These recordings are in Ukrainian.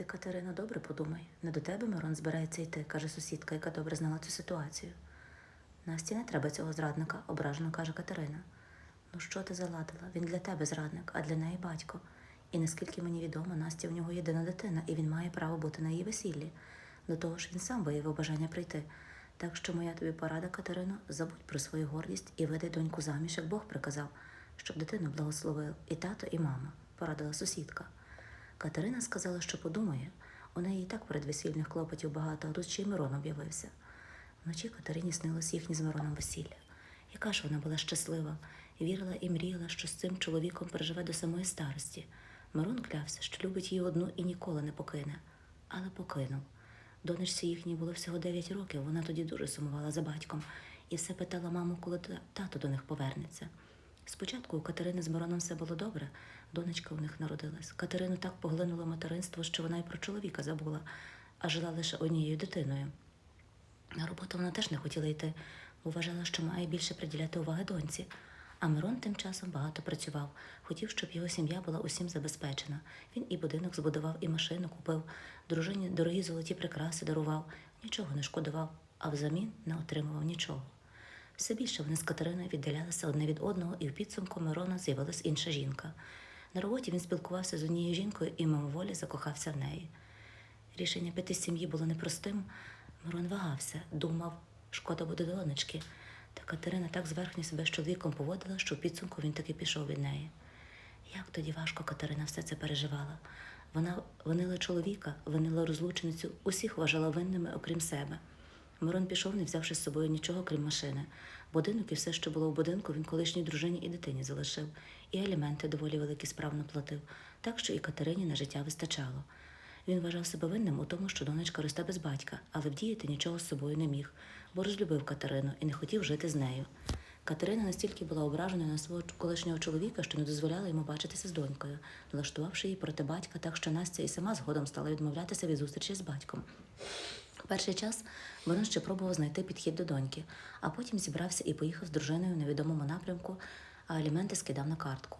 Ти, Катерино, добре подумай. Не до тебе Мирон збирається йти, каже сусідка, яка добре знала цю ситуацію. Насті не треба цього зрадника, ображено каже Катерина. Ну що ти заладила? Він для тебе зрадник, а для неї батько. І наскільки мені відомо, Настя в нього єдина дитина, і він має право бути на її весіллі. До того ж, він сам виявив бажання прийти. Так що моя тобі порада, Катерино, забудь про свою гордість і веди доньку заміж, як Бог приказав, щоб дитину благословив і тато, і мама, порадила сусідка. Катерина сказала, що подумає. У неї і так передвесільних клопотів багато, а тут ще й Мирон об'явився. Вночі Катерині снилось їхнє з Мироном весілля. Яка ж вона була щаслива, вірила і мріяла, що з цим чоловіком переживе до самої старості. Мирон клявся, що любить її одну і ніколи не покине, але покинув. Донечці їхній було всього 9 років, вона тоді дуже сумувала за батьком і все питала маму, коли тато до них повернеться. Спочатку у Катерини з Мироном все було добре, донечка у них народилась. Катерину так поглинуло материнство, що вона й про чоловіка забула, а жила лише однією дитиною. На роботу вона теж не хотіла йти, вважала, що має більше приділяти уваги доньці. А Мирон тим часом багато працював, хотів, щоб його сім'я була усім забезпечена. Він і будинок збудував, і машину купив, дружині дорогі золоті прикраси дарував, нічого не шкодував, а взамін не отримував нічого. Все більше вони з Катериною віддалялися одне від одного, і в підсумку Мирона з'явилась інша жінка. На роботі він спілкувався з однією жінкою і мимоволі закохався в неї. Рішення піти з сім'ї було непростим. Мирон вагався, думав, шкода буде донечки. Та Катерина так зверхньо себе з чоловіком поводила, що в підсумку він таки пішов від неї. Як тоді важко Катерина все це переживала. Вона винила чоловіка, винила розлученицю, усіх вважала винними, окрім себе. Мирон пішов, не взявши з собою нічого, крім машини. Будинок і все, що було в будинку, він колишній дружині і дитині залишив, і аліменти доволі великі справно платив, так що і Катерині на життя вистачало. Він вважав себе винним у тому, що донечка росте без батька, але вдіяти нічого з собою не міг, бо розлюбив Катерину і не хотів жити з нею. Катерина настільки була ображена на свого колишнього чоловіка, що не дозволяла йому бачитися з донькою, налаштувавши її проти батька, так що Настя і сама згодом стала відмовлятися від зустрічі з батьком. Перший час Мирон ще пробував знайти підхід до доньки, а потім зібрався і поїхав з дружиною в невідомому напрямку, а аліменти скидав на картку.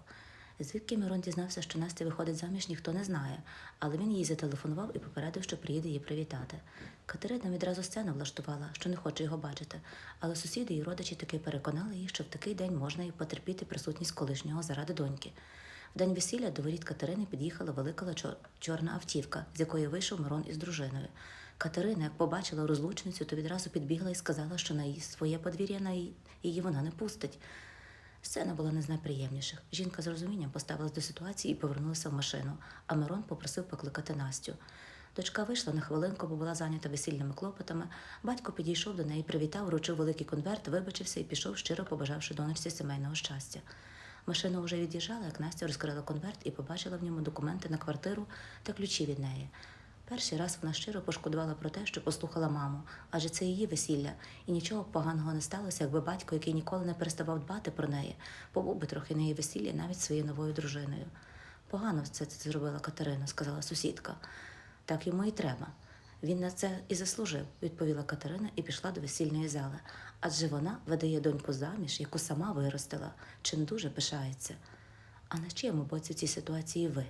Звідки Мирон дізнався, що Настя виходить заміж, ніхто не знає, але він їй зателефонував і попередив, що приїде її привітати. Катерина відразу сцену влаштувала, що не хоче його бачити, але сусіди і родичі таки переконали її, що в такий день можна і потерпіти присутність колишнього заради доньки. В день весілля до воріт Катерини під'їхала велика чор- чорна автівка, з якої вийшов Мирон із дружиною. Катерина, як побачила розлучницю, то відразу підбігла і сказала, що на її своє подвір'я на її, вона не пустить. Сцена була не з найприємніших. Жінка з розумінням поставилась до ситуації і повернулася в машину, а Мирон попросив покликати Настю. Дочка вийшла на хвилинку, бо була зайнята весільними клопотами. Батько підійшов до неї, привітав, вручив великий конверт, вибачився і пішов, щиро побажавши донечці сімейного щастя. Машина вже від'їжджала, як Настя розкрила конверт і побачила в ньому документи на квартиру та ключі від неї. Перший раз вона щиро пошкодувала про те, що послухала маму, адже це її весілля, і нічого поганого не сталося, якби батько, який ніколи не переставав дбати про неї, побув би трохи на її весіллі навіть своєю новою дружиною. Погано це, це зробила Катерина, сказала сусідка. Так йому і треба. Він на це і заслужив, відповіла Катерина і пішла до весільної зали. Адже вона видає доньку заміж, яку сама виростила, чим дуже пишається. А на чиєму боці в цій ситуації ви?